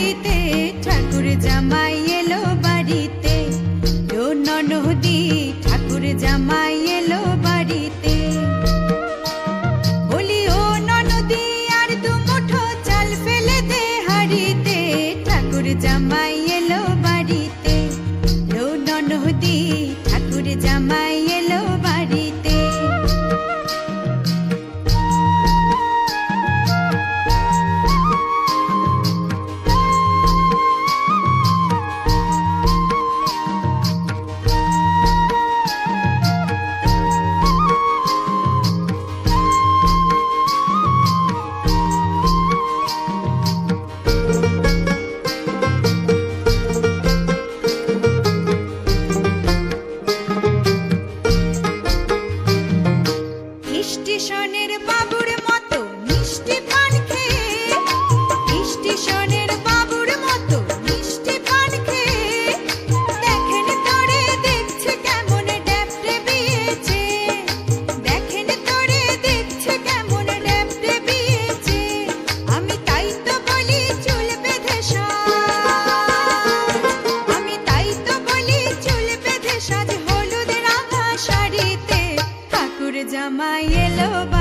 বাড়িতে, ঠাকুর জামাই এলো বাড়িতে। লো ননহদি, ঠাকুর জামাই এলো বাড়িতে। বলি, ও ননদি আর চাল ফেলে জামাই এলো বাড়িতে। ঠাকুর জামাই jama yellow.